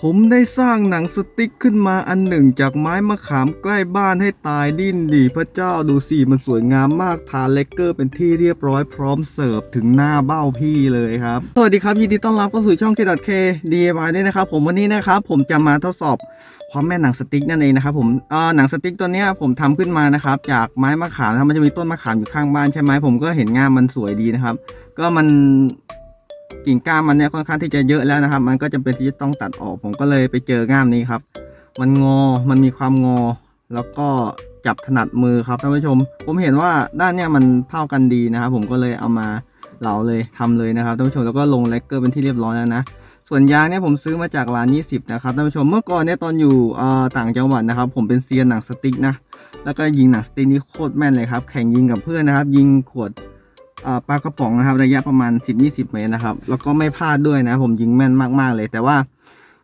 ผมได้สร้างหนังสติ๊กขึ้นมาอันหนึ่งจากไม้มะขามใกล้บ้านให้ตายดิ้นดีพระเจ้าดูสิมันสวยงามมากทาเลกเกอร์เป็นที่เรียบร้อยพร้อมเสิร์ฟถึงหน้าเบ้าพี่เลยครับ สวัสดีครับ ยินดีต้อนรับเข้าสู่ช่อง K.K DIY ด้วยนะครับ ผมวันนี้นะครับ ผมจะมาทดสอบความแม่นหนังสติ๊กนั่นเองนะครับผมเอ่อหนังสติ๊กตัวเนี้ยผมทำขึ้นมานะครับ จากไม้มะขามนะครับมันจะมีต้นมะขามอยู่ข้างบ้านใช่ไหมผมก็เห็นง่ามมันสวยดีนะครับ ก็มัน กิ่งก้านมันเนี่ยค่อนข้างที่จะเยอะแล้วนะครับ มันก็จำเป็นที่จะต้องตัดออก ผมก็เลยไปเจอง่ามนี้ครับ มันงอ มันมีความงอ แล้วก็จับถนัดมือครับท่านผู้ชม ผมเห็นว่าด้านเนี่ยมันเท่ากันดีนะครับ ผมก็เลยเอามาเหลาเลยทำเลยนะครับท่านผู้ชม แล้วก็ลงเลกเกอร์เป็นที่เรียบร้อยแล้วนะส่วนยางเนี่ยผมซื้อมาจากร้าน 20 นะครับท่านผู้ชมเมื่อก่อนเนี่ยตอนอยู่ต่างจังหวัดนะครับ ผมเป็นเซียนหนังสติ๊กนะแล้วก็ยิงหนังสติ๊กนี่โคตรแม่นเลยครับ แข่งยิงกับเพื่อนนะครับ ยิงขวด ปลากระป๋องนะครับ ระยะประมาณ 10-20 เมตรนะครับ แล้วก็ไม่พลาดด้วยนะ ผมยิงแม่นมากๆเลย แต่ว่า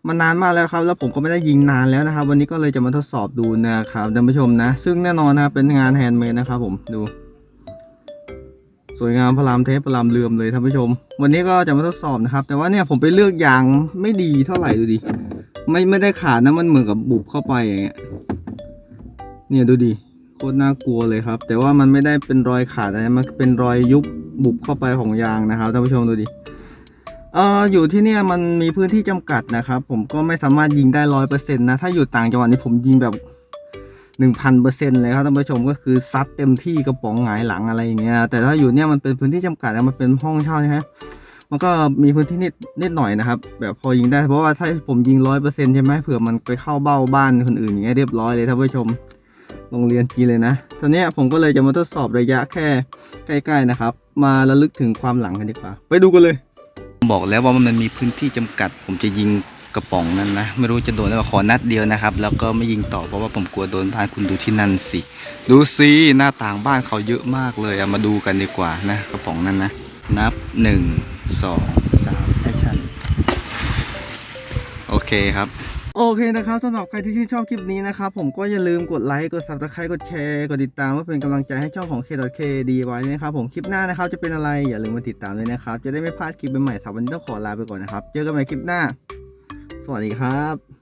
มันนานมากแล้วครับ แล้วผมก็ไม่ได้ยิงนานแล้วนะครับ วันนี้ก็เลยจะมาทดสอบดูนะครับท่านผู้ชมนะ ซึ่งแน่นอนนะครับเป็นงานแฮนด์เมดนะครับผมดู สวยงามพลามเทปพลามเลื่อมเลยท่านผู้ชม วันนี้ก็จะมาทดสอบนะครับ แต่ว่าเนี่ยผมไปเลือกยางไม่ดีเท่าไหร่ดูดิไม่ไม่ได้ขาดนะมันเหมือนกับบุบเข้าไปอย่างเงี้ยเนี่ยดูดิ โคตรน่ากลัวเลยครับ แต่ว่ามันไม่ได้เป็นรอยขาดนะไรมันเป็นรอยยุบบุบเข้าไปของยางนะครับท่านผู้ชมดูดิเอออยู่ที่เนี่ยมันมีพื้นที่จำกัดนะครับ ผมก็ไม่สามารถยิงได้ร้อยเปอร์เซ็นต์นะ ถ้าอยู่ต่างจังหวัดนี่ผมยิงแบบหนึ่งพันเปอร์เซ็นต์เลยครับท่านผู้ชมก็คือซัดเต็มที่กระป๋องหงายหลังอะไรอย่างเงี้ยแต่ถ้าอยู่เนี่ยมันเป็นพื้นที่จำกัดนะมันเป็นห้องเช่าใช่ไหมมันก็มีพื้นที่นิดนิดหน่อยนะครับ แบบพอยิงได้เพราะว่าถ้าผมยิงร้อยเปอร์เซ็นต์ใช่ไหมเผื่อมันไปเข้าเบ้าบ้านคนอื่นอย่างเงี้ยเรียบร้อยเลยท่านผู้ชม โรงเรียนจีเลยนะ ตอนนี้ผมก็เลยจะมาทดสอบระยะแค่ใกล้ๆนะครับ มาระลึกถึงความหลังกันดีกว่า ไปดูกันเลย บอกแล้วว่ามันมีพื้นที่จำกัด ผมจะยิงกระป๋องนั้นนะ ไม่รู้จะโดนหรือเปล่าขอนัดเดียวนะครับ แล้วก็ไม่ยิงต่อเพราะว่าผมกลัวโดนบ้านคุณดูที่นั่นสิ ดูสิหน้าต่างบ้านเขาเยอะมากเลยเอามาดูกันดีกว่านะ กระป๋องนั้นนะ นับหนึ่งสองสามแอคชั่นโอเคครับ โอเคนะครับสำหรับใครที่ชื่นชอบคลิปนี้นะครับผมก็อย่าลืมกดไลค์กด subscribe กดแชร์กดติดตามเพื่อเป็นกำลังใจให้ช่องของ K.K ดีไว้นะครับผมคลิปหน้านะครับจะเป็นอะไรอย่าลืมมาติดตามเลยนะครับ จะได้ไม่พลาดคลิปใหม่ๆสำหรับวันนี้ต้องขอลาไปก่อนนะครับ เจอกันใหม่คลิปหน้า สวัสดีครับ